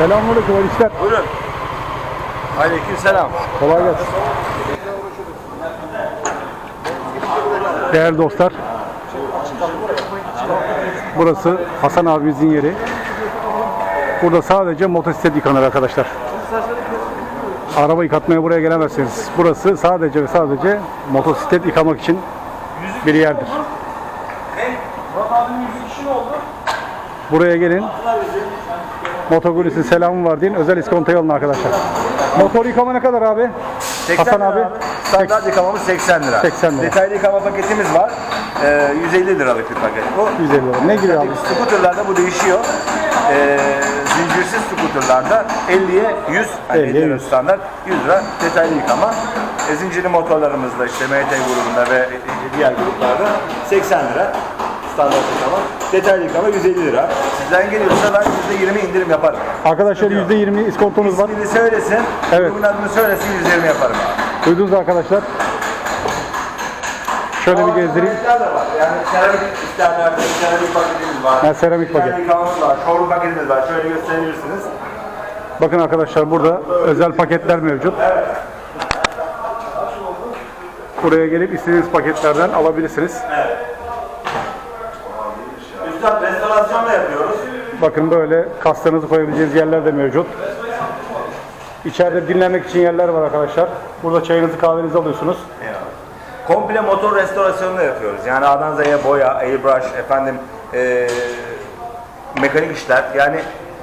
Selamünaleyküm hayırlı işler. Buyurun. Aleyküm selam. Kolay gelsin. Değerli dostlar. Burası Hasan abimizin yeri. Burada sadece motosiklet yıkanır arkadaşlar. Araba yıkatmaya buraya gelemezsiniz. Burası sadece ve sadece motosiklet yıkamak için bir yerdir. Buraya gelin. Motogulis'in selamı var deyin. Özel iskontoyu alın arkadaşlar. Motor yıkama ne kadar abi? 80 Hasan lira abi. Standart yıkamamız 80 lira. 80 lira. Detaylı yıkama paketimiz var. Ee, 150 liralık bir paket bu. 150 lira. Ne gibi abi? Scooter'larda bu değişiyor. Ee, zincirsiz scooter'larda 50'ye 100, hani 50'ye 50 lira 100. standart, 100 lira detaylı yıkama. E, zincirli motorlarımızda işte MT grubunda ve diğer gruplarda 80 lira standart yıkama. Detaylı yıkama 150 lira. Sizden geliyorsa ben %20 indirim yaparım. Arkadaşlar %20 iskontonuz var. İsmini söylesin, Evet. grubun adını söylesin 120 yaparım abi. Duydunuz arkadaşlar. Şöyle bir gezdireyim. Paketler de var. Yani seramik isterler, seramik paketimiz var. Ha, seramik paket. Yani yıkamamız var, showroom paketimiz var. Şöyle gösterebilirsiniz. Bakın arkadaşlar burada özel paketler mevcut. Buraya gelip istediğiniz paketlerden alabilirsiniz. Üstad restorasyon da yapıyoruz. Bakın böyle kaslarınızı koyabileceğiniz yerler de mevcut. İçeride dinlenmek için yerler var arkadaşlar. Burada çayınızı kahvenizi alıyorsunuz. Komple motor restorasyonu da yapıyoruz. Yani A'dan Z'ye boya, airbrush, efendim eee, mekanik işler. Yani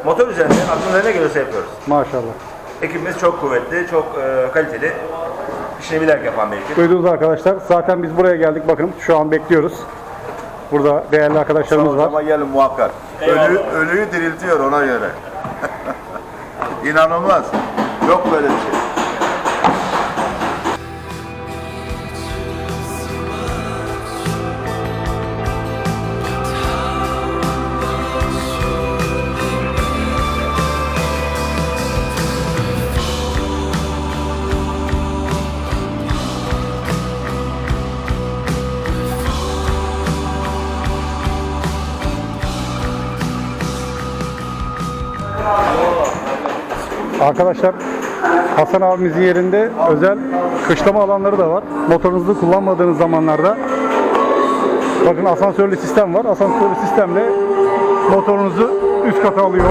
motor üzerinde aklınıza ne geliyorsa yapıyoruz. Maşallah. Ekibimiz çok kuvvetli, çok eee, kaliteli. İşini bilerek yapan bir ekip. Duydunuz arkadaşlar. Zaten biz buraya geldik. Bakın şu an bekliyoruz. Burada değerli arkadaşlarımız var. Ama gelin muhakkak. Ölü, ölüyü diriltiyor ona göre. İnanılmaz. Yok böyle bir şey. Arkadaşlar Hasan abimizin yerinde özel kışlama alanları da var. Motorunuzu kullanmadığınız zamanlarda bakın asansörlü sistem var. Asansörlü sistemle motorunuzu üst kata alıyor.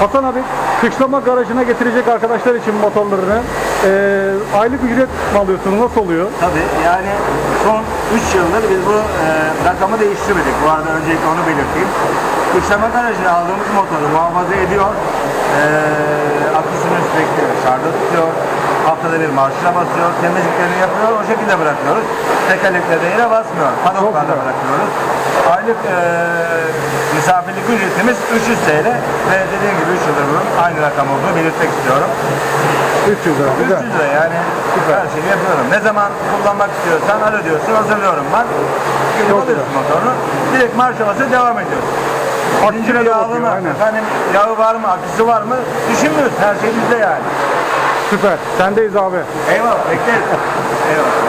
Hasan abi kışlama garajına getirecek arkadaşlar için motorlarını eee, aylık ücret mi alıyorsunuz? Nasıl oluyor? Tabii yani son 3 yıldır biz bu e, rakamı değiştirmedik. Bu arada öncelikle onu belirteyim. Kışlama garajına aldığımız motoru muhafaza ediyor. E, aküsünü sürekli şarjda tutuyor. Haftada bir marşına basıyor. Temizliklerini yapıyor. O şekilde bırakıyoruz. Tekerlekleri de yere basmıyor. Padoklarla güzel. bırakıyoruz. Aylık e, ücretimiz 300 TL ve dediğim gibi 3 yıldır aynı rakam olduğunu belirtmek istiyorum. 300 lira. Güzel. 300 lira yani her şeyi yapıyorum. Ne zaman kullanmak istiyorsan alo diyorsun hazırlıyorum ben. Çok alıyorsun motorunu. Direkt marş havası devam ediyorsun. De yağlı mı? Efendim yağı var mı? Aküsü var mı? Düşünmüyoruz. Her şey bizde yani. Süper. Sendeyiz abi. Eyvallah bekleriz. Eyvallah.